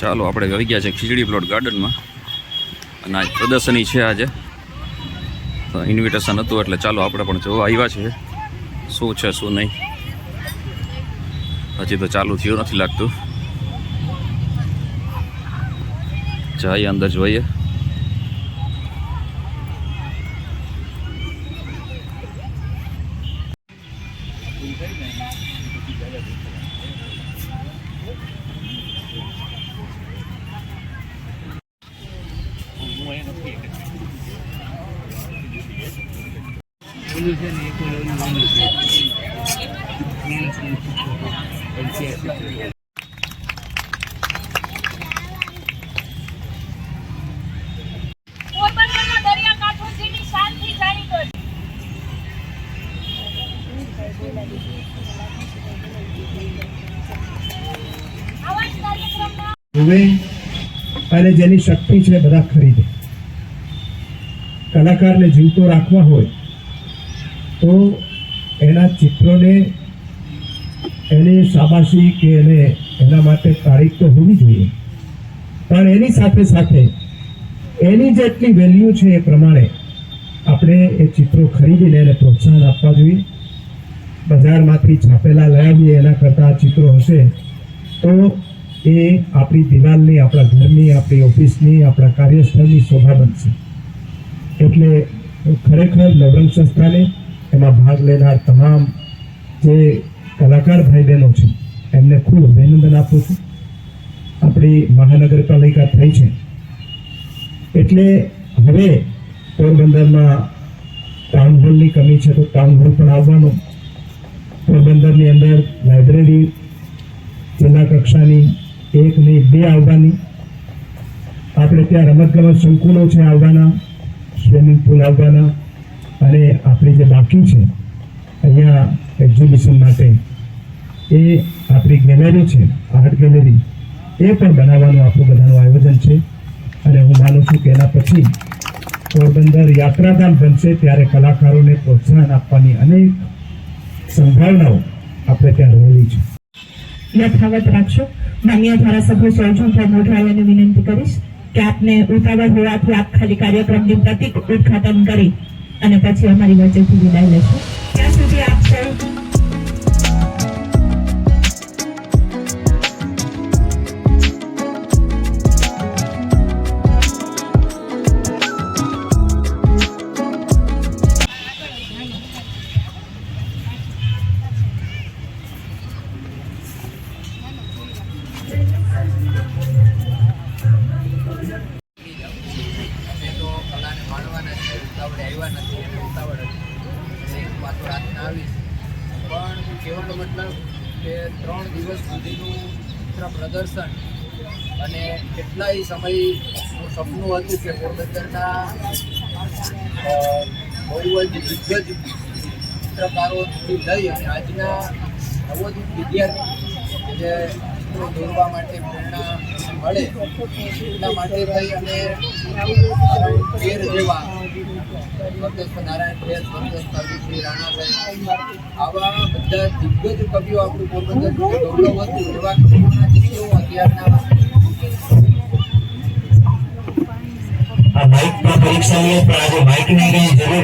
ચાલો, આપણે આવી ગયા છે ખીચડી પ્લોટ ગાર્ડનમાં. અને આ પ્રદર્શની છે આજે. ઇન્વિટેશન હતું એટલે ચાલો, આપણે પણ જોવા આવ્યા છે શું છે, શું નહીં. હજી તો ચાલુ થયું નથી લાગતું. જઈએ, અંદર જોઈએ. પોરબંદરના હવે અને જેની શક્તિ છે બધા ખરીદે. કલાકારને જીવતો રાખવા હોય, તો એના ચિત્રોને એની શાબાશી કે એને એના માટે તારીખ તો હોવી જોઈએ. પણ એની સાથે સાથે એની જેટલી વેલ્યુ છે એ પ્રમાણે આપણે એ ચિત્રો ખરીદીને એને પ્રોત્સાહન આપવા જોઈએ. બજારમાંથી છાપેલા લઈ આવીએ એના કરતાં ચિત્રો હશે, તો એ આપણી દિવાલની, આપણા ઘરની, આપણી ઓફિસની, આપણા કાર્યસ્થળની શોભા બનશે. એટલે ખરેખર નવરંગ સંસ્થાને એમાં ભાગ લેનાર તમામ જે કલાકાર ભાઈ બહેનો છે, એમને ખૂબ અભિનંદન આપું છું. આપણી મહાનગરપાલિકા થઈ છે. એટલે હવે પોરબંદરમાં ટાઉન હોલની કમી છે તો ટાઉન હોલ પણ આવવાનો. પોરબંદરની અંદર લાઇબ્રેરી જિલ્લા કક્ષાની એક નહીં, બે આવવાની. આપણે ત્યાં રમતગમત સંકુલો છે આવવાના, સ્વિમિંગ પુલ આવવાના, અને આપણી જે બાકી છે, અહીંયા એક્ઝિબિશન માટે, એ આપણી ગેલેરી છે આર્ટ ગેલેરી એ પણ બનાવવાનું આપણું બધાનું આયોજન છે. અને હું માનું છું કે એના પછી પોરબંદર યાત્રાધામ બનશે ત્યારે કલાકારોને પ્રોત્સાહન આપવાની અનેક સંભાવનાઓ આપણે ત્યાં રહેલી છે. યથાવત રાખશો. માન્ય ધારાસભ્ય સૌજુભાઈ મોઢવાડિયાને વિનંતી કરીશ કે આપને ઉતાવળ હોવાથી આપ ખાલી કાર્યક્રમની પ્રતિક ઉદઘાટન કરી અને પછી અમારી વચ્ચેથી વિદાય લેશો. ત્યાં સુધી આપ સૌ એટલે આવીશ. પણ કહેવાનો મતલબ કે ત્રણ દિવસ સુધીનું ચિત્ર પ્રદર્શન અને કેટલાય સમયનું સપનું હતું કે પોરબંદરના બહુ જ દિગ્ગજ ચિત્રકારોથી લઈ અને આજના નવોદિત વિદ્યાર્થી જે ચિત્રો દોરવા માટે પ્રેરણા મળે એટલા માટે થઈ અને તેર જેવા સ્વર્ગસ્થ નારાયણ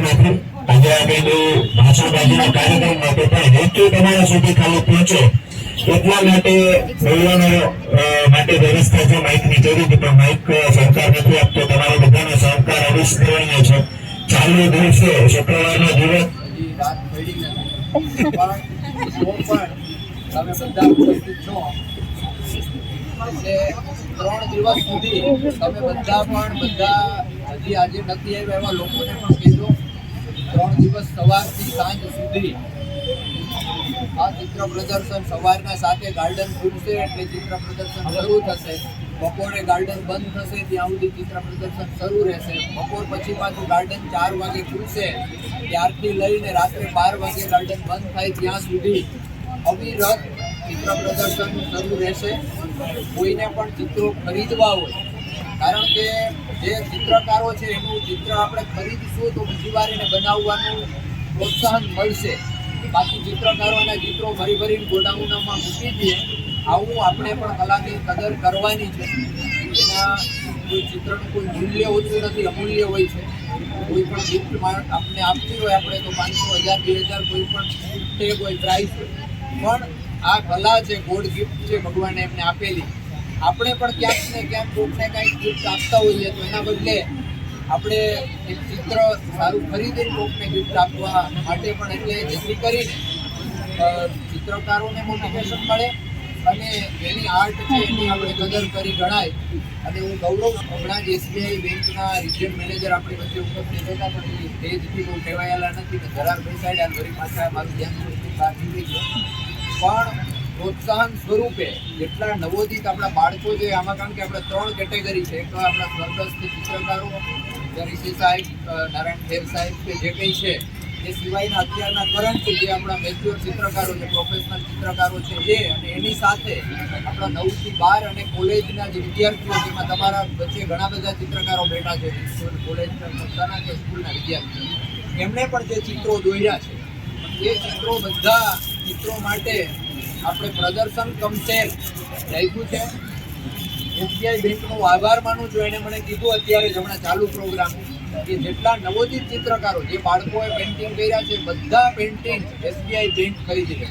નથી. આજે આ પેલું તમારા સુધી ખાલી પહોંચે, એટલા માટે બોલવાનો માટે વ્યવસ્થા છે માઇકની જરૂર પણ માઇક સરકાર નથી આપતો, તમારા બધાનો સહકાર અવિસ્મરણીય છે. ચાલુ દિવસે શુક્રવારનો દિવસ તમે બધા ઉપસ્થિત છો ત્રણ દિવસ. સુધી તમે બધા પણ બધા હજી આજે નથી આવ્યા એવા લોકોને પણ કહેજો ત્રણ દિવસ સવારથી સાંજ સુધી આ ચિત્ર પ્રદર્શન સવારના સાથે ગાર્ડન ખુલશે એટલે ચિત્ર પ્રદર્શન શરૂ થશે. બપોરે ગાર્ડન બંધ થશે, ત્યાં સુધી ચિત્ર પ્રદર્શન શરૂ રહેશે. બપોર પછી પાછું ગાર્ડન ચાર વાગે ખુલશે. ત્યારથી લઈને રાત્રે બાર વાગે ગાર્ડન બંધ થાય ત્યાં સુધી અવિરત ચિત્ર પ્રદર્શન શરૂ રહેશે. કોઈને પણ ચિત્રો ખરીદવા હોય. કારણ કે જે ચિત્રકારો છે, એનું ચિત્ર આપણે ખરીદીશું તો બીજી વાર એને બનાવવાનું પ્રોત્સાહન મળશે. બાકી ચિત્રકારોના ચિત્રો ભરી ભરીને ગોડાઉનમાં મૂકી દઈએ. આવું આપણે પણ કલાની કદર કરવાની છે. એના કોઈ ચિત્રનું કોઈ મૂલ્ય હોતું નથી, અમૂલ્ય હોય છે. કોઈ પણ ગિફ્ટમાં આપણે આપતી હોય આપણે તો પાંચસો હજાર, બે હજાર કોઈ પણ ટેગ હોય પ્રાઇઝ પણ આ કલા છે ગોડ ગિફ્ટ છે ભગવાને એમને આપેલી. આપણે પણ ક્યાંક ને ક્યાંક કોકને કાંઈક ગિફ્ટ આપતા હોઈએ તો એના બદલે આપણે એક ચિત્ર સારું ખરીદીને કોકને ગિફ્ટ આપવા માટે પણ એટલે જેથી કરીને ચિત્રકારોને મોટિવેશન મળે. અને એની આર્ટ છે એની આપણે કદર કરી ગણાય. અને હું ગૌરવ હમણાં જ એસબીઆઈ બેંકના રિજિયન મેનેજર આપણી વચ્ચે ઉપસ્થિત હતા પણ એ સ્ટેજથી બહુ ટેવાયેલા નથી કે જરાક બેસાડ્યા વળી પાછા મારું ધ્યાન બહાર નીકળી ગયું. પણ પ્રોત્સાહન સ્વરૂપે જેટલા નવોદિત આપણા બાળકો છે, આમાં કારણ કે આપણે ત્રણ કેટેગરી છે. એક તો આપણા સ્વર્ગસ્થ ચિત્રકારો ઋષિ સાહેબ નારાયણ ખેર સાહેબ કે જે કંઈ છે એ સિવાયના અત્યારના કરંટ જે આપણા મેચ્યોર ચિત્રકારો છે પ્રોફેશનલ ચિત્રકારો છે, એ અને એની સાથે આપણા નવથી બાર અને કોલેજના જે વિદ્યાર્થીઓ જેમાં તમારા વચ્ચે ઘણા બધા ચિત્રકારો બેઠા છે કોલેજના કોલેજ સંસ્થાના કે સ્કૂલના વિદ્યાર્થીઓ. એમણે પણ જે ચિત્રો દોર્યા છે, એ ચિત્રો બધા ચિત્રો માટે આપણે પ્રદર્શન કમ સેલ રાખ્યું છે એસબીઆઈ બેંકનો આભાર માનું છું. એને મને કીધું અત્યારે જ હમણાં ચાલુ પ્રોગ્રામ કે જેટલા નવોદિત ચિત્રકારો, જે બાળકોએ પેઇન્ટિંગ કર્યા છે, બધા પેઇન્ટિંગ એસબીઆઈ બેંક ખરીદી લે.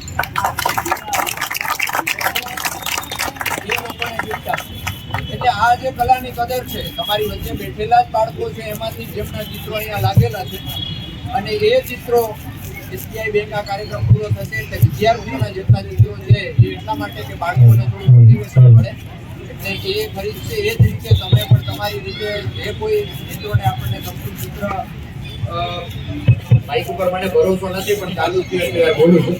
એટલે આ જે કલાની કદર છે, તમારી વચ્ચે બેઠેલા જ બાળકો છે, એમાંથી જેમના ચિત્રો અહીંયા લાગેલા છે, અને એ ચિત્રો એસબીઆઈ બેંક આ કાર્યક્રમ પૂરો થશે, એટલે વિદ્યાર્થીઓના જેટલા ચિત્રો છે, એ એટલા માટે કે બાળકોને થોડું મોટિવેશન મળે એટલે એ ખરીદશે એ જ રીતે તમે પણ તમારી રીતે જે કોઈ મિત્રોને આપણને ગમતું ચિત્ર બાઇક ઉપર મને ભરોસો નથી, પણ ચાલુ થયું બોલું છું.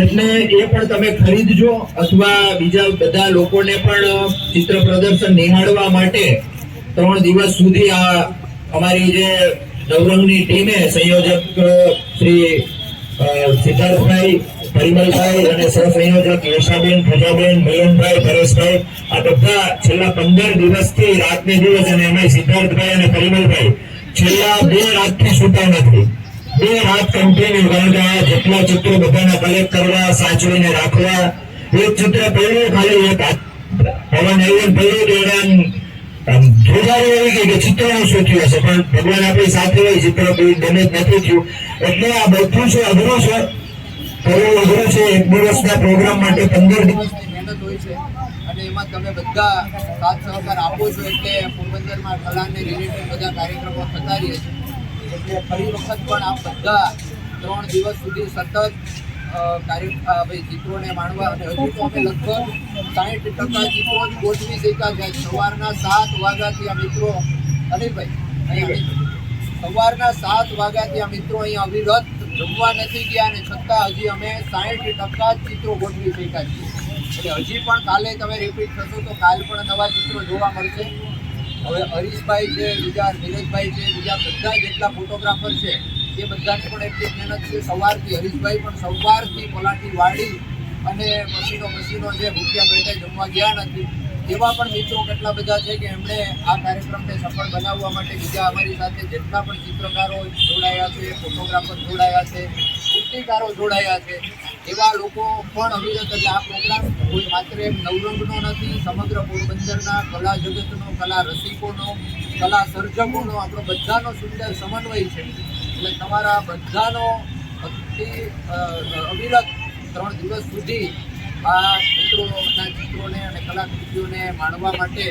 એટલે એ પણ તમે ખરીદજો, અથવા બીજા બધા લોકોને પણ ચિત્ર પ્રદર્શન નિહાળવા માટે ત્રણ દિવસ સુધી આ અમારી જે નવરંગની ટીમે સંયોજક શ્રી સિદ્ધાર્થભાઈ પરિમલભાઈ અને સહસંયોજક યશાબેન પ્રજાબેન મિલનભાઈ પરેશભાઈ, આ બધા છેલ્લા પંદર દિવસથી રાતને દિવસ અને એમાં સિદ્ધાર્થભાઈ અને પરિમલભાઈ છેલ્લા બે રાતથી સુતા નથી. બે રાત કન્ટિન્યુ કારણ કે આ જેટલા ચિત્રો બધાને કલેક્ટ કરવા, સાચવીને રાખવા. એક ચિત્ર પહેલું ખાલી એક પવન એવું પહેલું આમ ધ્રુજારી એવી કે ચિત્રનું શું થયું હશે? પણ ભગવાન આપણી સાથે હોય, ચિત્ર કોઈ ડેમેજ નથી થયું. એટલે આ બધું છે અઘરું છે. દિવસની મહેનત હોય છે અને એમાં તમે બધા સાથ સહકાર આપો છો એટલે પોરબંદરમાં કલાને રિલેટેડ બધા કાર્યક્રમો થતા રહે છે. વખત પણ આપ બધા ત્રણ દિવસ સુધી સતત કાર્ય ચિત્રોને માણવા અને હજુ તો અમે લગભગ સાઠ ટકા ચિત્રો જ ગોઠવી શક્યા છે. સવારના સાત વાગ્યાથી આ મિત્રો, અનિલભાઈ, અહીંયા સવારના સાત વાગ્યાથી આ મિત્રો અહીંયા અવિરત જમવા નથી ગયા અને છતાં હજી અમે સાહીઠ ટકા ચિત્રો ગોઠવી શક્યા છીએ. એટલે હજી પણ કાલે તમે રિપીટ થશો તો કાલ પણ નવા ચિત્રો જોવા મળશે. હવે હરીશભાઈ છે, બીજા નીરજભાઈ છે, બીજા બધા જેટલા ફોટોગ્રાફર છે, એ બધાની પણ એટલી મહેનત છે. સવારથી હરીશભાઈ પણ સવારથી પલાટી વાળી અને મશીનો મશીનો જે ભૂખ્યા બેઠા જમવા ગયા નથી. એવા પણ મિત્રો કેટલા બધા છે કે એમણે આ કાર્યક્રમને સફળ બનાવવા માટે બીજા અમારી સાથે જેટલા પણ ચિત્રકારો જોડાયા છે, ફોટોગ્રાફર જોડાયા છે મૂર્તિકારો જોડાયા છે, એવા લોકો પણ અવિરત એટલે આ પ્રોગ્રામ કોઈ માત્ર એમ નવરંગનો નથી, સમગ્ર પોરબંદરના કલા જગતનો, કલા રસિકોનો, કલા સર્જકોનો, આપણો બધાનો સુંદર સમન્વય છે. એટલે તમારા બધાનો અતિ અવિરત ત્રણ દિવસ સુધી આ ચિત્રોના ચિત્રોને અને કલાકૃતિઓને માણવા માટે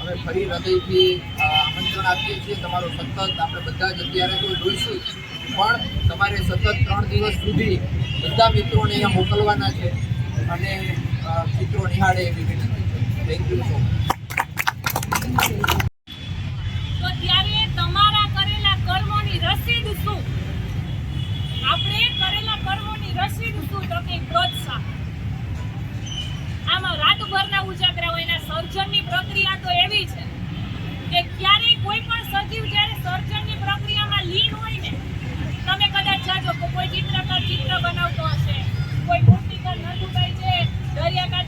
અમે ફરી હૃદયથી આમંત્રણ આપીએ છીએ. તમારો સતત આપણે બધા જ અત્યારે તો જોઈશું પણ તમારે સતત ત્રણ દિવસ સુધી બધા મિત્રોને અહીંયા મોકલવાના છે અને ચિત્રો નિહાળે એવી વિનંતી થેન્ક યુ સો મચ તો ત્યારે તમારા કરેલા કર્મોની રસીદ શું આપણે કરેલા કર્મોની રસીદ શું તો કે પ્રોત્સાહન આમાં રાતભરના ઉજાગરા હોય એના સર્જનની પ્રક્રિયા તો એવી છે કે ક્યારેય કોઈ પણ સજીવ જ્યારે સર્જનની પ્રક્રિયામાં લીન હોય ને, તમે કદાચ જાજો કોઈ ચિત્રકાર ચિત્ર બનાવતો હશે, કોઈ મૂર્તિકાર નથુભાઈ છે, દરિયાકાંઠે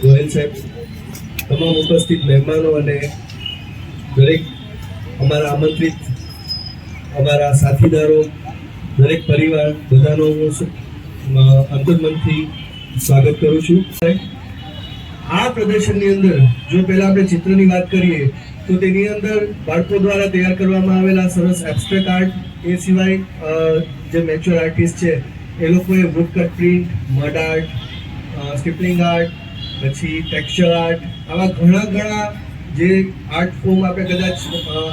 ગોયલ સાહેબ, તમામ ઉપસ્થિત મહેમાનો અને દરેક અમારા આમંત્રિત અમારા સાથીદારો, દરેક પરિવાર બધાનો હું અંતર્મનથી સ્વાગત કરું છું. આ પ્રદર્શનની અંદર જો પહેલાં આપણે ચિત્રની વાત કરીએ, તો તેની અંદર બાળકો દ્વારા તૈયાર કરવામાં આવેલા સરસ એબ્સ્ટ્રેક્ટ આર્ટ એ સિવાય જે મેચ્યોર આર્ટિસ્ટ છે, એ લોકોએ wood cut print mud art stippling art પછી ટેક્સચર આર્ટ આવા ઘણા ઘણા જે આર્ટ ફોર્મ આપણે કદાચ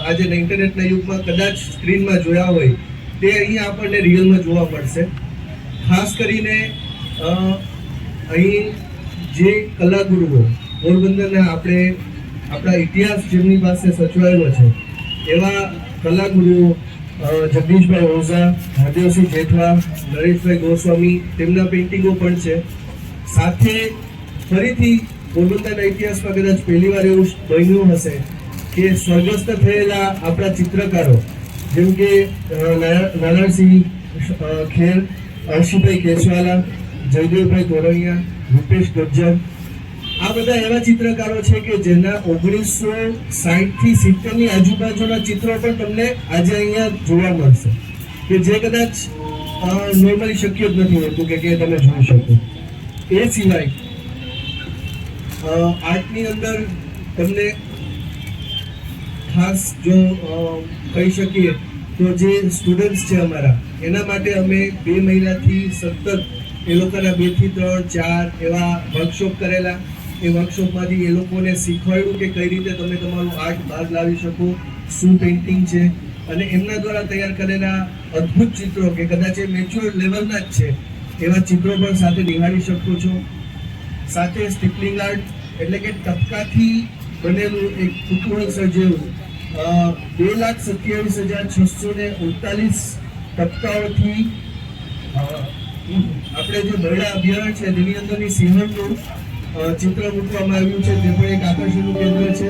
આજે ઇન્ટરનેટના યુગમાં કદાચ સ્ક્રીનમાં જોયા હોય, તે અહીંયા આપણને રિયલમાં જોવા મળશે. ખાસ કરીને અહીં જે કલાગુરુઓ, પોરબંદરના આપણે આપણા ઇતિહાસ જેમની પાસે સચવાયેલો છે, એવા કલાગુરુઓ જગદીશભાઈ ઓઝા મહાદેવસિંહ જેઠવા, નરેશભાઈ ગોસ્વામી, તેમના પેઇન્ટિંગો પણ છે. સાથે ફરીથી પોરબંદરના ઇતિહાસમાં કદાચ પહેલીવાર એવું બન્યું હશે કે સ્વર્ગસ્થ થયેલા આપણા ચિત્રકારો, જેમ કે નારાયણસિંહ ખેર અર્શીભાઈ કેશવાલા જયદેવભાઈ તોરણિયા, રૂપેશ ગજ્જર, આ બધા એવા ચિત્રકારો છે કે જેના ઓગણીસો સાહીઠથી સિત્તેરની આજુબાજુના ચિત્રો પણ તમને આજે અહીંયા જોવા મળશે. કે જે કદાચ નોર્મલી શક્ય જ નથી હોતું કે તમે જોઈ શકો. એ સિવાય આર્ટની અંદર તમને ખાસ જો કહી શકીએ તો જે સ્ટુડન્ટ્સ છે અમારા, એના માટે અમે બે મહિનાથી સતત એ લોકોના બેથી ત્રણ, ચાર એવા વર્કશોપ કરેલા. એ વર્કશોપમાંથી એ લોકોને શીખવાડ્યું કે કઈ રીતે તમે તમારું આર્ટ બહાર લાવી શકો, શું પેઇન્ટિંગ છે. અને એમના દ્વારા તૈયાર કરેલા અદ્ભુત ચિત્રો કે કદાચ એ મેચ્યોર લેવલના જ છે, એવા ચિત્રો પણ સાથે નિહાળી શકો છો. સાથે સ્ટીપલિંગ આર્ટ એટલે કે ટપકાથી બનેલું એક કુતૂહલ સર્જેલું. બે લાખ સત્યાવીસ હજાર છસો ને ઉડતાલીસ ટપકાઓથી આપણે જે મહિલા અભિયાન છે, તેની અંદરની સિંહણનું ચિત્ર મૂકવામાં આવ્યું છે. તે પણ એક આકર્ષણનું કેન્દ્ર છે.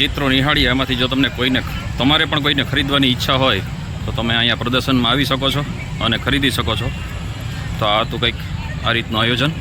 ચિત્રો નિહાળીએ એમાંથી જો તમને કોઈને તમારે પણ કોઈને ખરીદવાની ઈચ્છા હોય, તો તમે અહીંયા પ્રદર્શનમાં આવી શકો છો અને ખરીદી શકો છો. તો આ હતું કંઈક આ રીતનું આયોજન.